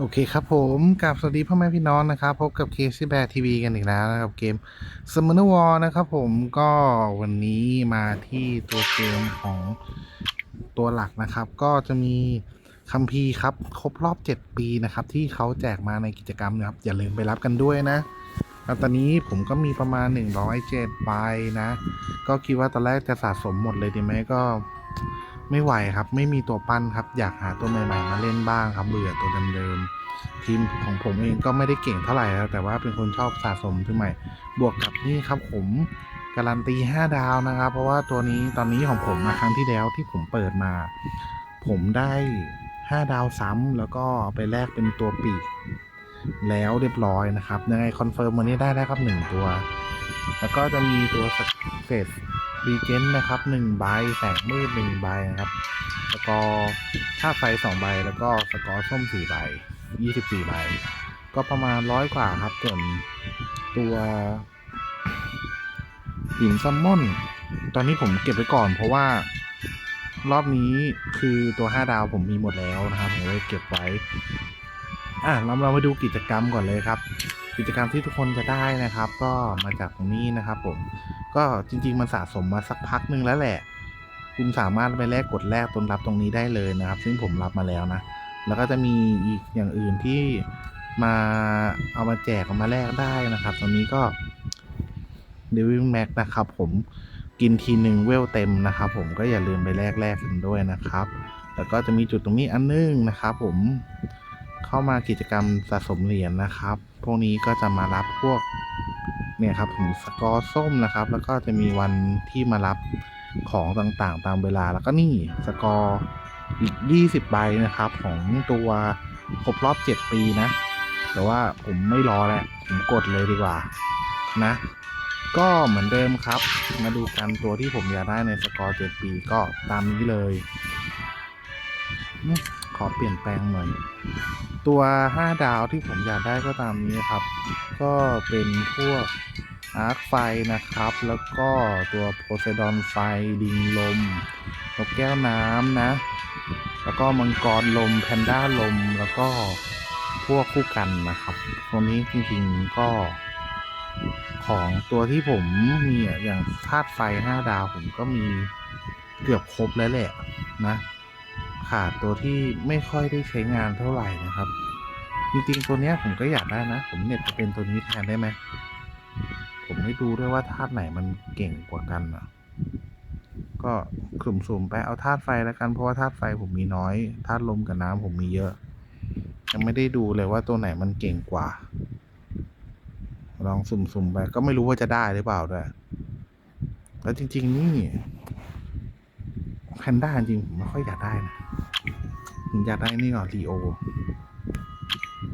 โอเคครับผมกับสวัสดีพ่อแม่พี่น้องนะครับ พบกับเคซี่แบร์ทีวีกันอีกแล้วนะครับเกม s u m m o n e r War นะครับผมก็วันนี้มาที่ตัวเกมของตัวหลักนะครับ ก็จะมีคัมภีร์ครับ ครบรอบ 7 ปีนะครับ ที่เขาแจกมาในกิจกรรมนะครับ อย่าลืมไปรับกันด้วยนะแล้วตอนนี้ผมก็มีประมาณ 107ใบนะ ก็คิดว่าตอนแรกจะสะสมหมดเลยดีไหมก็ ไม่ไหวครับ ไม่มีตัวปั้นครับ อยากหาตัวใหม่ๆมาเล่นบ้างครับเบื่อตัวเดิมๆทีมของผมเองก็ไม่ได้เก่งเท่าไหร่แล้วแต่ว่าเป็นคนชอบสะสมตัวใหม่ บวกกับนี่ครับผมการันตี 5 ดาวนะครับ เพราะว่าตัวนี้ตอนนี้ของผมมาครั้งที่แล้วที่ผมเปิดมา ผมได้ 5 ดาวซ้ำแล้วก็ไปแลกเป็นตัวปีกแล้วเรียบร้อยนะครับยังไงคอนเฟิร์มวันนี้ได้แล้วครับ 1 ตัว แล้วก็จะมีตัวเฟส รีเจนนะครับ1ใบแสงมืด1ใบนะครับสกอร์ค่าไฟ2ใบแล้วก็สกอร์ส้ม4ใบ24ใบก็ประมาณร้อยกว่าครับส่วนตัวหินซัมมอน ตอนนี้ผมเก็บไว้ก่อน เพราะว่ารอบนี้คือตัว 5 ดาวผมมีหมดแล้วนะครับผมเลยเก็บไว้อะเราเรามาดูกิจกรรมก่อนเลยครับ กิจกรรมที่ทุกคนจะได้นะครับ ก็มาจากตรงนี้นะครับผม ก็จริง ๆ มันสะสมมาสักพักหนึ่งแล้วแหละ คุณสามารถไปแลกกดแลกตนรับตรงนี้ได้เลยนะครับ ซึ่งผมรับมาแล้วนะ แล้วก็จะมีอีกอย่างอื่นที่มาเอามาแจกเอามาแลกได้นะครับตรงนี้ก็เดวิลแม็กนะครับ ผมกินทีหนึ่งเวลเต็มนะครับ ผมก็อย่าลืมไปแลกแลกกันด้วยนะครับ แล้วก็จะมีจุดตรงนี้อันนึงนะครับ ผมเข้ามากิจกรรมสะสมเหรียญนะครับ พวกนี้ก็จะมารับพวก เนี่ยครับผมสกอร์ส้มนะครับ แล้วก็จะมีวันที่มารับของต่างๆ ตามเวลาแล้วก็นี่สกอร์อีก 20 ใบนะครับ ของตัวครบรอบ 7 ปีนะ แต่ว่าผมไม่รอแล้วผมกดเลยดีกว่านะ ก็เหมือนเดิมครับ มาดูกันตัวที่ผมอยากได้ในสกอร์ 7 ปีก็ตามนี้เลย ขอเปลี่ยนแปลงหน่อย ตัว 5 ดาวที่ผมอยากได้ก็ตามนี้ครับ ก็เป็นพวกอาร์คไฟนะครับ แล้วก็ตัวโพไซดอนไฟดิงลมนกแก้วน้ำนะ แล้วก็มังกรลมแพนด้าลมแล้วก็พวกคู่กันนะครับตัวนี้จริงๆก็ของตัวที่ผมมีอะอย่างธาตุไฟ5ดาวผมก็มีเกือบครบแล้วแหละนะ ขาดตัวที่ไม่ค่อยได้ใช้งานเท่าไหร่นะครับ จริงๆ ตัวเนี้ยผมก็อยากได้นะ ผมเน็ตจะเป็นตัวนี้แทนได้ไหม ผมให้ดูด้วยว่าธาตุไหนมันเก่งกว่ากันอะ ก็สุ่มๆไปเอาธาตุไฟแล้วกันเพราะว่าธาตุไฟผมมีน้อยธาตุลมกับน้ำผมมีเยอะ ยังไม่ได้ดูเลยว่าตัวไหนมันเก่งกว่า ลองสุ่มๆไปก็ไม่รู้ว่าจะได้หรือเปล่าด้วยแล้วจริง ๆ นี่แพนด้าจริงผมไม่ค่อยอยากได้นะ ผมอยากได้นี่ก่อนรีโอ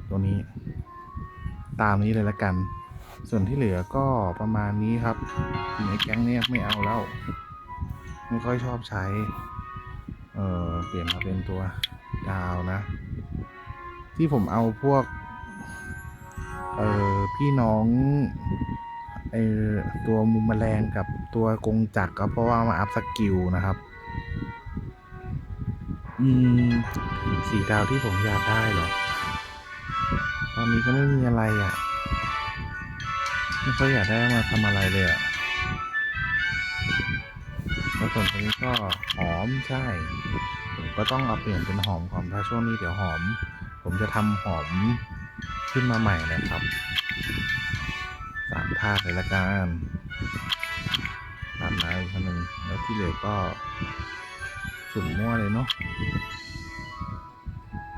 ตัวนี้ ตามนี้เลยละกัน ส่วนที่เหลือก็ประมาณนี้ครับในแก๊งเนี้ยไม่เอาแล้ว ไม่ค่อยชอบใช้ เออเปลี่ยนมาเป็นตัวดาวนะ ที่ผมเอาพวก เออพี่น้องเออตัวมุมแมลงกับตัวกงจักรก็เพราะว่ามาอัพสกิลนะครับ อืมสีดาวที่ผมอยากได้เหรอ ตอนนี้ก็ไม่มีอะไรอะ ไม่ค่อยอยากได้มาทำอะไรเลยอะแล้วส่วนตัวนี้ก็หอมใช่ ผมก็ต้องเอาเปลี่ยนเป็นหอมก่อนถ้าช่วงนี้เดี๋ยวหอม ผมจะทำหอมขึ้นมาใหม่นะครับ สามธาตุเลยละกันตามน้ำอีกคนหนึ่งแล้วที่เหลือก็ สุ่มมั่วเลยเนาะ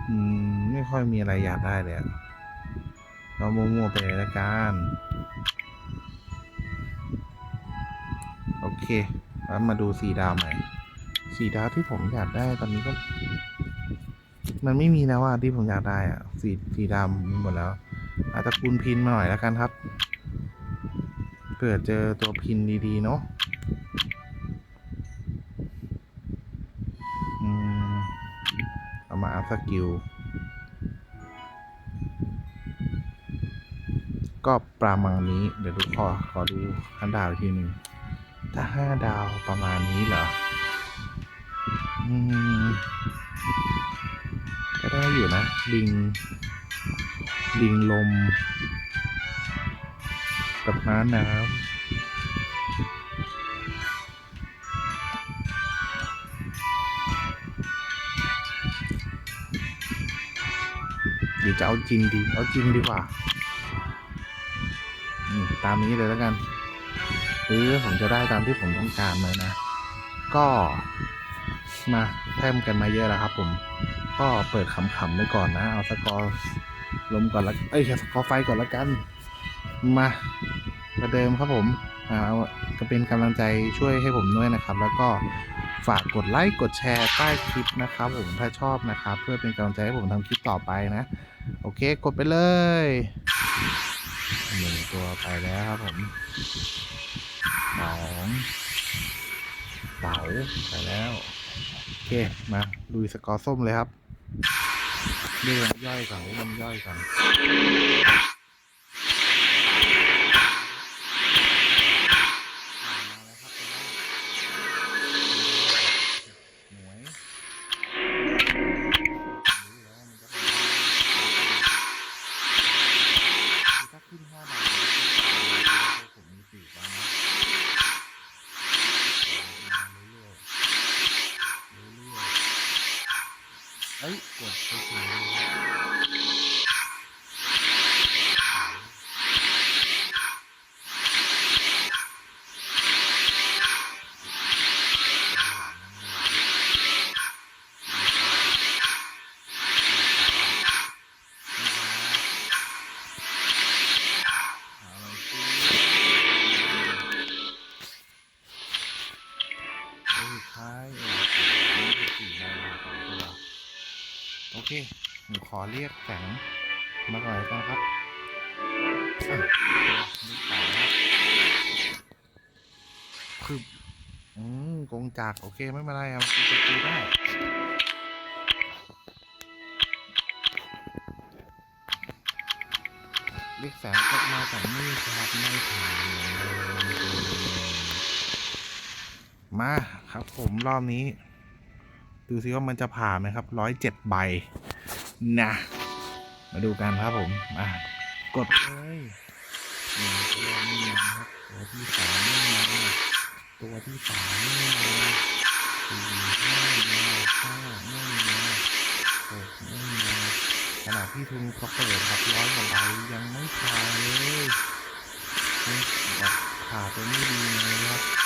อืม ไม่ค่อยมีอะไรอยากได้เลยอะเรามั่วๆไปเลยละกัน โอเคแล้วมาดูสีดาวใหม่สีดาวที่ผมอยากได้ตอนนี้ก็ มันไม่มีแล้วว่าที่ผมอยากได้อะสีสีดำหมดแล้ว อาจจะคูณพินมาหน่อยแล้วกันครับเผื่อเจอตัวพินดีๆ เนาะ สกิล ก็ประมาณนี้ เดี๋ยวดูขอขอดูห้าดาวอีกทีหนึ่งถ้าห้าดาวประมาณนี้เหรอ อืม ก็ได้อยู่นะ ลิง ลิงลม กับน้าน้ำ รือจะเอาจริงดี เอาจริงดีกว่าตามนี้เลยแล้วกันหรือผมจะได้ตามที่ผมต้องการเลยนะ ก็มาแทมกันมาเยอะแล้วครับ ผม ก็เปิดขำๆไปก่อนนะ เอาสกอร์ลมก่อนละเอ้ยสกอร์ไฟก่อนละกัน มาประเดิมครับผมเอาก็เป็นกำลังใจช่วยให้ผมด้วยนะครับ แล้วก็ ฝากกดไลค์กดแชร์ใต้คลิปนะครับผมถ้าชอบนะครับ เพื่อเป็นกำลังใจให้ผมทำคลิปต่อไปนะ โอเคกดไปเลยหนึ่งตัวไปแล้วครับผมสองเสาไปแล้ว โอเค มาดูสกอร์ส้มเลยครับเรื่องย่อยก่อนเรื่องย่อยก่อน อเรียกแสงมาก่อนแล้วกันครับอะนี่สามคืออืมกงจากโอเคไม่เป็นไรครับจะดูได้เรียกแสงกลับมาจากนี่ครับไม่ผ่านมาครับผมรอบนี้ ดูซิว่ามันจะผ่านไหมครับร้อยเจ็ดใบ นะ มาดูกันครับผมอะกดเลยหนึ่งตัวไม่มาครับตัวที่สามไม่มาตัวที่สามไม่มาสี่ห้ามาห้าไม่มาหกไม่มาขณะที่ทุนเขาเปิดครับร้อยกว่าใบยังไม่ผ่านเลยนี่แบบขาดไปไม่ดีเลยครับ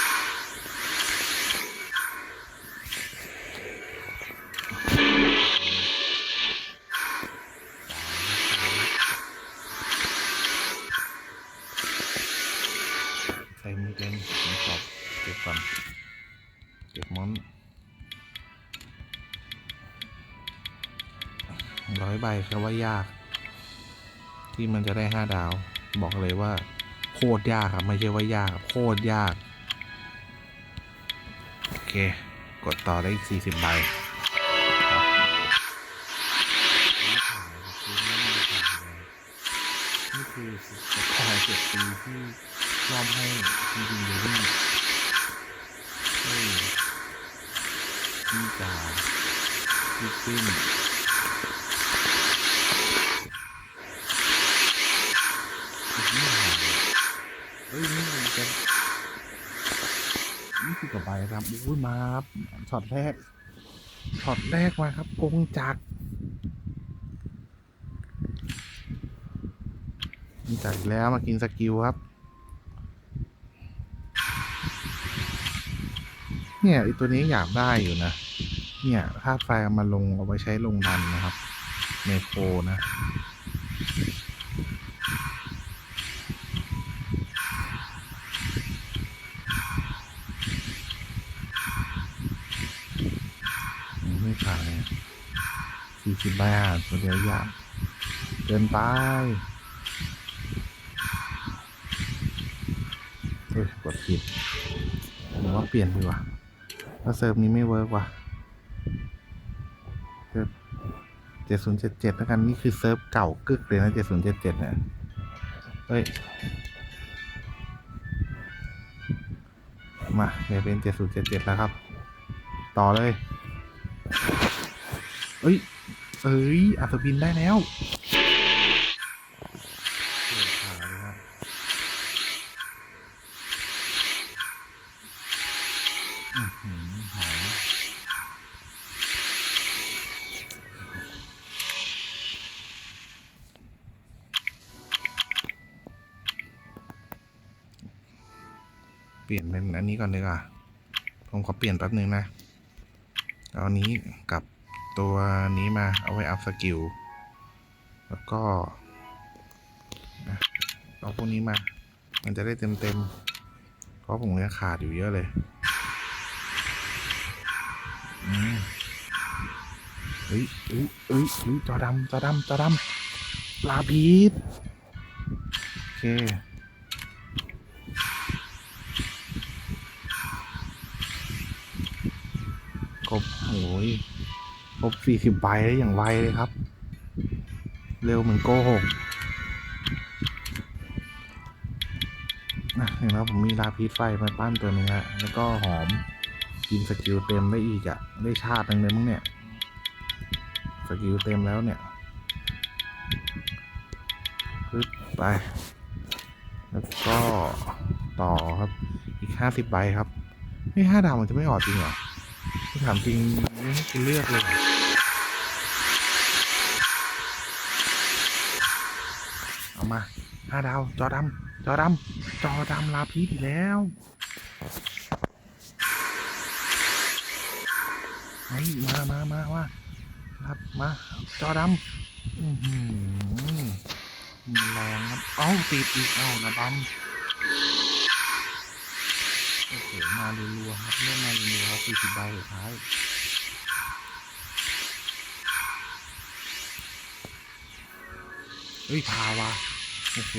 ร้อยใบคือว่ายาก ที่มันจะได้ห้าดาว บอกเลยว่า โคตรยากครับ ไม่ใช่ว่ายากโคตรยาก โอเค กดต่อได้อีกสี่สิบใบนี่คือสกอร์เจ็ดปีที่รอบให้จริงๆเลยนี่ที่จาพี่ปิ้นอีกไม่หายเลยเอ้ยนี่มันจะนี่คือ กว่าใบครับอุ้ยมาครับช็อตแรกช็อตแรกมาครับกงจักรมีจัดอีกแล้วมากินสกิลครับ เนี่ยไอตัวนี้อยากได้อยู่นะ เนี่ยธาตุไฟมาลงเอาไว้ใช้ลงดันนะครับเมโคนะ อืมไม่ผ่านเลย สี่สิบใบอะตัวเดียวยากเกินไปเฮ้ยกดผิดหรือว่าเปลี่ยนดีกว่าถ้าเซิร์ฟนี้ไม่เวิร์กว่ะเซิฟเจ็ดศูนย์เจ็ดเจ็ดแล้วกัน นี่คือเซิร์ฟเก่ากึกเลยนะเจ็ดศูนย์เจ็ดเจ็ดเนี่ยเฮ้ย มาเดี๋ยวเป็นเจ็ดศูนย์เจ็ดเจ็ดแล้วครับ ต่อเลยเอ้ย เอ้ยอัศวินได้แล้วเปลี่ยนเป็นอันนี้ก่อนเลยอะผมขอเปลี่ยนแป๊บหนึ่งนะเอานี้กับ ตัวนี้มาเอาไว้อัพสกิล แล้วก็เอาพวกนี้มา มันจะได้เต็มเต็มๆเพราะผมยังขาดอยู่เยอะเลยอืมเฮ้ยเฮ้ยเฮ้ยเฮ้ยจอดำจอดำจอดำปลาพีชโอเคครบโอ้ย ครบสี่สิบใบได้อย่างไวเลยครับ เร็วเหมือนโกหกนะเห็นแล้วผมมีลาพีชไฟมาปั้นตัวหนึงอะแล้วก็หอมกินสกิลเต็มได้อีกอะได้ชาติหนึงเลยมั้งเนี่ยสกิลเต็มแล้วเนี่ยปึ๊บไป แล้วก็ต่อครับอีกห้าสิบใบครับไม่ห้าดาวมันจะไม่ออกจริงเหรอ ถามจริงไม่ให้คุณเลือกเลยเอามาห้าดาวจอดำจอดำจอดำลาพีชอีกแล้วเฮ้มามามาว่ารับมาจอดำอือหือมันแรงครับเอ้าติดอีกเอ้าระบำ โอ้โหมาเรัวๆครับเล่นมาเรัวๆครับสี่สิบใบสุดท้ายเฮ้ยพาวะโอ้โห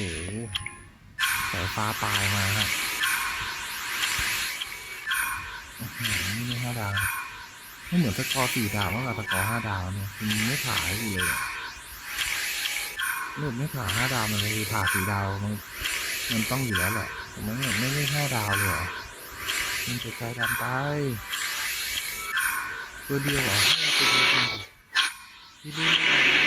สายฟ้าปลายมาฮะอื้อหือนี่ไม่ห้าดาวไม่เหมือนสกอร์สี่ดาวมากกว่าสกอร์ห้าดาวเนี่ยมันไม่ผ่าให้กูเลยอะเลือกไม่ผ่าห้าดาวมันเลยผ่าสี่ดาวมันมันต้องอยู่แล้วแหละมันไม่ไม่ไม่ห้าดาวเลยเหรอ มันจะตายดำไป ตัวเดียวเหรอตัวเดียวจริงดิ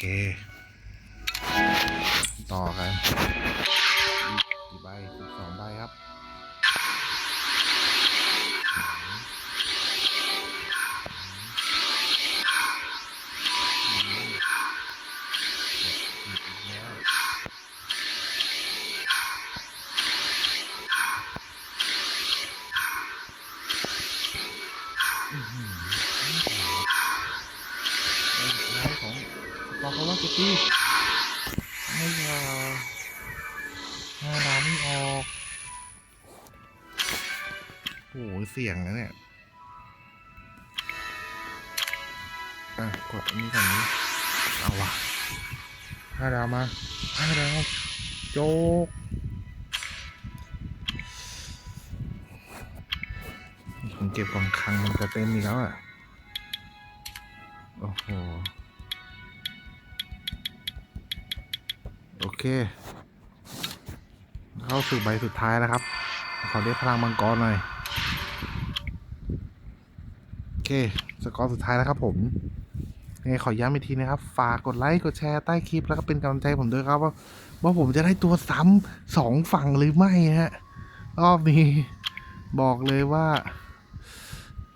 เค ต่อครับกกี่ใบสิบสองใบครับ เขาว่าจะตีไม่พอห้าดาวไม่ออกโอ้โหเสี่ยงนะเนี่ยอะกดอันนี้ก่อนนี้เอาวะห้าดาวมาห้าดาวโจกผมเก็บกล่องคังมันจะเต็มอีกแล้วอะ โอ้โห โอเค เข้าสู่ใบสุดท้ายแล้วครับ ขอเรียกพลังมังกรหน่อย โอเค สกอร์สุดท้ายแล้วครับผมยังไงขอย้ำอีกทีนะครับ ฝากกดไลค์ กดแชร์ใต้คลิป แล้วก็เป็นกำลังใจผมด้วยครับ ว่าว่าผมจะได้ตัวซ้ำสองฝั่งหรือไม่ฮะ รอบนี้ บอกเลยว่า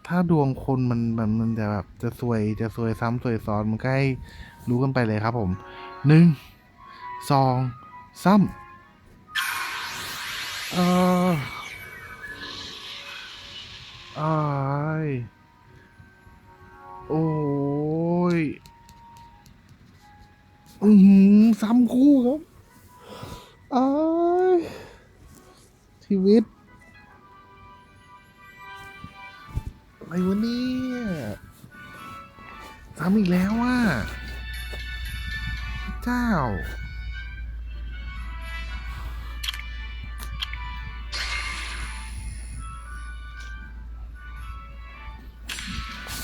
ถ้าดวงคนมันมันมันจะแบบจะซวยจะซวยซ้ำซวยซ้อนมันก็ให้รู้กันไปเลยครับผมหนึ่ง สองสามเอออายโอ้ย อือหือซ้ำคู่ครับอายชีวิต อะไรวะเนี่ยซ้ำอีกแล้วอะ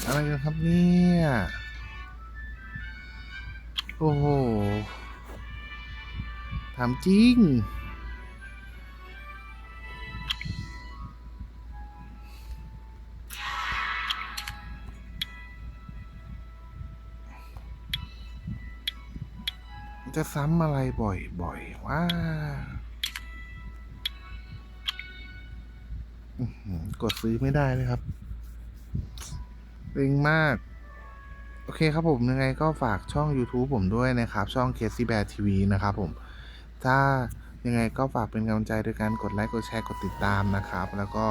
อะไรกันครับเนี่ย โอ้โห ถามจริง จะซ้ำอะไรบ่อยๆว่าากดซื้อไม่ได้เลยครับ เร็งมาก โอเคครับผมยังไงก็ฝากช่อง YouTube ผมด้วยนะครับ ช่อง c a s e y Bear TV นะครับผม ถ้ายังไงก็ฝากเป็นกำลังใจด้วยการกดไลค์ กดแชร์ กดติดตามนะครับ แล้วก็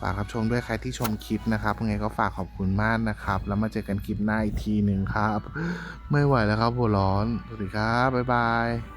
ฝากรับชมด้วยใครที่ชมคลิปนะครับยังไงก็ฝากขอบคุณมากนะครับ แล้วมาเจอกันคลิปหน้าอีกทีหนึ่งครับ ไม่ไหวแล้วครับหัวร้อน สวัสดีครับ บ๊ายบาย